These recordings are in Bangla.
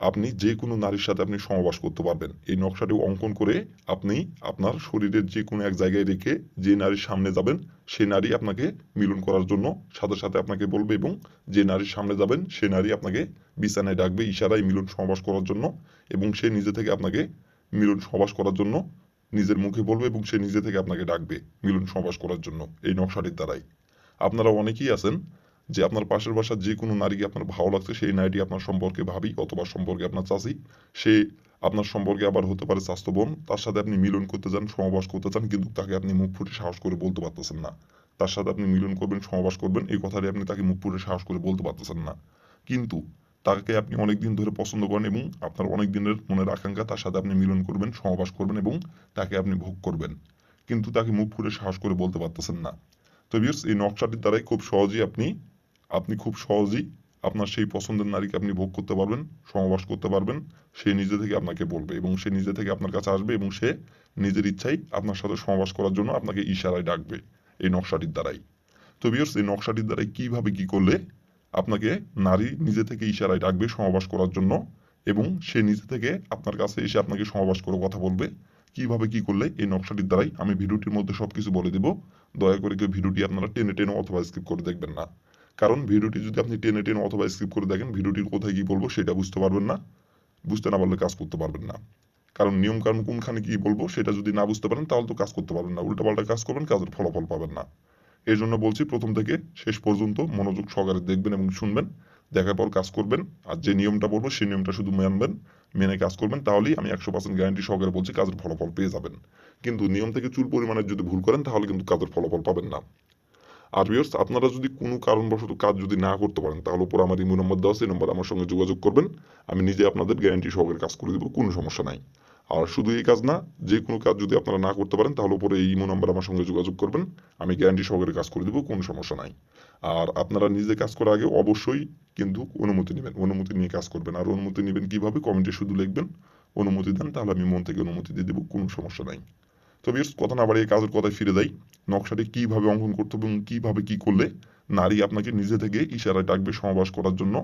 আপনি যে কোনো নারীর সাথে আপনি সহবাস করতে পারবেন। এই নকশাটি অঙ্কন করে আপনি আপনার শরীরের যে কোনো এক জায়গায় রেখে যে নারীর সামনে যাবেন সেই নারী আপনাকে মিলন করার জন্য সাথে সাথে আপনাকে বলবে এবং যে নারীর সামনে যাবেন, সে নারী আপনাকে বিছানায় ডাকবে, ইশারায় মিলন সহবাস করার জন্য এবং সে নিজে থেকে আপনাকে মিলন সহবাস করার জন্য নিজের মুখে বলবে এবং সে নিজে থেকে আপনাকে ডাকবে মিলন সহবাস করার জন্য। এই নকশাটির দ্বারাই। আপনারা অনেকেই আছেন যে আপনার পাশের বাসার যে কোনো নারীকে আপনার ভালো লাগছে, সেই নারীটি আপনার সম্পর্কে ভাবি অথবা সম্পর্কে আপনার চাষি সে আপনার সম্পর্কে আবার হতে পারে স্বাস্থ্য বোন। তার সাথে আপনি মিলন করতে চান সহবাস করতে চান, কিন্তু তাকে আপনি মুখ ফুটে সাহস করে বলতে পারতেছেন না। তার সাথে আপনি মিলন করবেন সহবাস করবেন, এই কথাটি আপনি তাকে মুখ ফুটে সাহস করে বলতে পারতেছেন না। কিন্তু তাকে আপনি অনেক দিন ধরে পছন্দ করেন এবং আপনার অনেক দিনের মনের আকাঙ্ক্ষা, তার সাথে আপনি মিলন করবেন সহবাস করবেন এবং তাকে আপনি ভোগ করবেন। কিন্তু তাকে মুখ ফুটে সাহস করে বলতে পারতেছেন না। তো বিয়ার্স এই নকশাটির দ্বারাই খুব সহজেই আপনি আপনি খুব সহজেই আপনার সেই পছন্দের নারীকে আপনি ভোগ করতে পারবেন সমাবাস করতে পারবেন। সে নিজে থেকে আপনাকে বলবে এবং সে নিজে থেকে আপনার কাছে আসবে এবং সে নিজের ইচ্ছাই আপনার সাথে সমাবাস করার জন্য আপনাকে ইশারায় ডাকবে এই নকশাটির দ্বারাই। তো বিয়ার্স এই নকশাটির দ্বারাই কীভাবে কি করলে আপনাকে নারী নিজে থেকে ইশারায় ডাকবে সমবাস করার জন্য এবং সে নিজে থেকে আপনার কাছে এসে আপনাকে সমবাস করে কথা বলবে? কীভাবে কি করলে এই নকশাটির দ্বারাই? আমি ভিডিওটির মধ্যে সবকিছু বলে দেব। দয়া করে কেউ ভিডিওটি আপনারা টেনে টেনে অথবা স্কিপ করে দেখবেন না। কারণ ভিডিওটি যদি আপনি টেনে টেনে অথবা স্কিপ করে দেখেন, ভিডিওটির কোথায় কি বলব সেটা বুঝতে পারবেন না। বুঝতে না পারলে কাজ করতে পারবেন না। কারণ নিয়ম কারণ কোনখানে কি বলব সেটা যদি না বুঝতে পারেন, তাহলে তো কাজ করতে পারবেন না। উল্টাপাল্টা কাজ করবেন, কাজের ফলাফল পাবেন না। এই জন্য বলছি, প্রথম থেকে শেষ পর্যন্ত মনোযোগ সহকারে দেখবেন এবং শুনবেন। দেখার পর কাজ করবেন। আর যে নিয়মটা বলব, সেই নিয়মটা শুধু মানবেন, মেনে কাজ করবেন। তাহলেই আমি একশো পার্সেন্ট গ্যারান্টি সহকারে বলছি, কাজের ফলাফল পেয়ে যাবেন। কিন্তু নিয়ম থেকে চুল পরিমাণের যদি ভুল করেন, তাহলে কিন্তু কাজের ফলাফল পাবেন না। আর ভিউয়ার্স আপনারা যদি কোনো কারণবশত কাজ যদি না করতে পারেন, তাহলে উপর আমার ইমো নম্বর দেওয়া আছে নম্বর আমার সঙ্গে যোগাযোগ করবেন। আমি নিজে আপনাদের গ্যারান্টি সহকারে কাজ করে দেবো, কোনো সমস্যা নাই। আর শুধু এই কাজ না, যে কোনো কাজ যদি আপনারা না করতে পারেন, তাহলে উপরে এই ইমো নম্বর আমার সঙ্গে যোগাযোগ করবেন। আমি গ্যারান্টি সহকারে কাজ করে দেবো, কোনো সমস্যা নাই। আর আপনারা নিজে কাজ করার আগে অবশ্যই কিন্তু অনুমতি নেবেন, অনুমতি নিয়ে কাজ করবেন। আর অনুমতি নেবেন কীভাবে? কমেন্টে শুধু লিখবেন, অনুমতি দেন, তাহলে আমি মন থেকে অনুমতি দিয়ে দেবো, কোনো সমস্যা নাই। তো বেশ কথা না বাড়িয়ে কাজের কথায় ফিরে যাই। নকশাটি কীভাবে অঙ্কন করতে এবং কীভাবে কি করলে নারী আপনাকে নিজে থেকে ইশারায় ডাকবে সমাবাস করার জন্য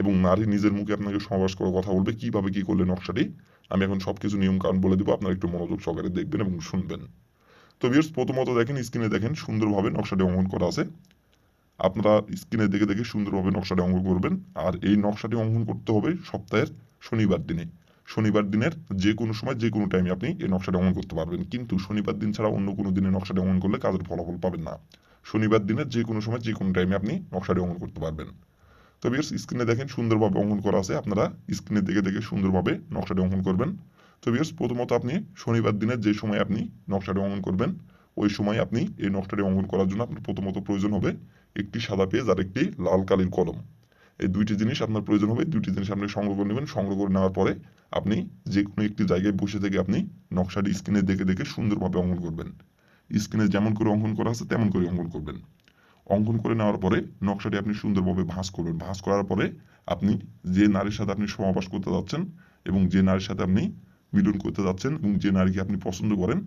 এবং নারী নিজের মুখে আপনাকে সমাবাস করে কথা বলবে, কীভাবে কি করলে নকশাটি? আমি এখন সবকিছু নিয়ম কারণ বলে দেবো, আপনারা একটু মনোযোগ সহকারে দেখবেন এবং শুনবেন। তো বিয়ার্স প্রথমত দেখেন স্ক্রিনে দেখেন, সুন্দরভাবে নকশাটি অঙ্কন করা আছে। আপনারা স্ক্রিনে দেখে দেখে সুন্দরভাবে নকশাটি অঙ্কন করবেন। আর এই নকশাটি অঙ্কন করতে হবে সপ্তাহের শনিবার দিনে। শনিবার দিনের যে কোনো সময়, যে কোনো টাইমে আপনি এই নকশাটা অঙ্কন করতে পারবেন। কিন্তু শনিবার দিন ছাড়া অন্য কোনো দিনে নকশাটা অঙ্কন করলে কাজের ফলাফল পাবেন না। শনিবার দিনের যে কোনো সময়, যে কোনো টাইমে আপনি নকশাটি অঙ্কন করতে পারবেন। তো বিয়ার্স স্ক্রিনে দেখেন সুন্দরভাবে অঙ্কন করা আছে। আপনারা স্ক্রিনে দেখে দেখে সুন্দরভাবে নকশাটি অঙ্কন করবেন। তো বিয়ার্স প্রথমত আপনি শনিবার দিনের যে সময় আপনি নকশাটি অঙ্কন করবেন, ওই সময় আপনি এই নকশাটি অঙ্কন করার জন্য আপনার প্রথমত প্রয়োজন হবে একটি সাদা পেজ আর একটি লাল কালির কলম। এই দুইটি জিনিস আপনার প্রয়োজন হবে। দুইটি জিনিস আপনি সংগ্রহ করে নেবেন। সংগ্রহ করে নেওয়ার পরে আপনি যে কোনো একটি জায়গায় বসে থেকে আপনি নকশাটি স্ক্রিনে দেখে দেখে সুন্দরভাবে অঙ্কন করবেন। স্ক্রিনে যেমন করে অঙ্কন করা আছে, তেমন করে অঙ্কন করবেন। অঙ্কন করে নেওয়ার পরে নকশাটি আপনি সুন্দরভাবে ভাঁজ করবেন। ভাঁজ করার পরে আপনি যে নারীর সাথে আপনি সমাবাস করতে যাচ্ছেন এবং যে নারীর সাথে আপনি মিলন করতে যাচ্ছেন এবং যে নারীকে আপনি পছন্দ করেন,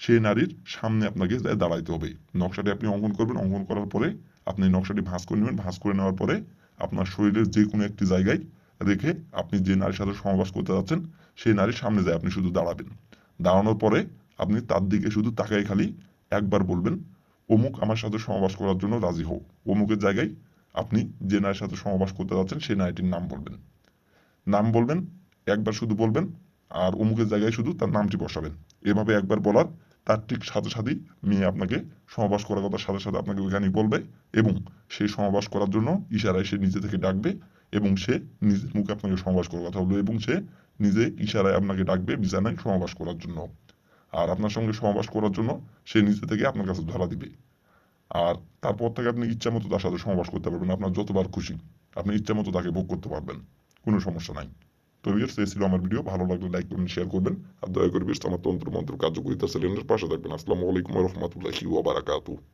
সেই নারীর সামনে আপনাকে দাঁড়াইতে হবে। নকশাটি আপনি অঙ্কন করবেন। অঙ্কন করার পরে আপনি নকশাটি ভাঁজ করে নেবেন। ভাঁজ করে নেওয়ার পরে আপনার শরীরের যে কোনো একটি জায়গায় রেখে আপনি যে নারীর সাথে সমাবাস করতে যাচ্ছেন, সেই নারীর সামনে যায়, আপনি শুধু দাঁড়াবেন। দাঁড়ানোর পরে আপনি তার দিকে শুধু তাকাই খালি একবার বলবেন, অমুক আমার সাথে সমাবাস করার জন্য রাজি হও। অমুকের জায়গায় আপনি যে নারীর সাথে সমাবাস করতে যাচ্ছেন, সেই নারীটির নাম বলবেন। নাম বলবেন, একবার শুধু বলবেন, আর অমুকের জায়গায় শুধু তার নামটি বসাবেন। এভাবে একবার বলার তার ঠিক সাথে সাথেই মেয়ে আপনাকে সমাবাস করার কথার সাথে সাথে আপনাকে ওইখানেই বলবে এবং সেই সমাবাস করার জন্য ইশারায় সে নিজে থেকে ডাকবে এবং সে নিজের মুখে আপনাকে সমাবাস করার কথা বলবে এবং সে নিজে ইশারায় আপনাকে ডাকবে বিছানায় সমাবাস করার জন্য। আর আপনার সঙ্গে সমাবাস করার জন্য সে নিজে থেকে আপনার কাছে ধরা দিবে। আর তারপর থেকে আপনি ইচ্ছা মতো তার সাথে সমাবাস করতে পারবেন, আপনার যতবার খুশি। আপনি ইচ্ছা মতো তাকে ভোগ করতে পারবেন, কোনো সমস্যা নাই। তো ভিউয়ার্স এই ছিল আমার ভিডিও ভালো লাগলে লাইক করবেন শেয়ার করবেন। আর দয়া করে ভিউয়ার্স আমার তন্ত্র মন্ত্র কার্যকরিতা চ্যানেলের পাশে থাকবেন। আসসালামু আলাইকুম রহমতুল্লাহি ওয়া বারাকাতুহু।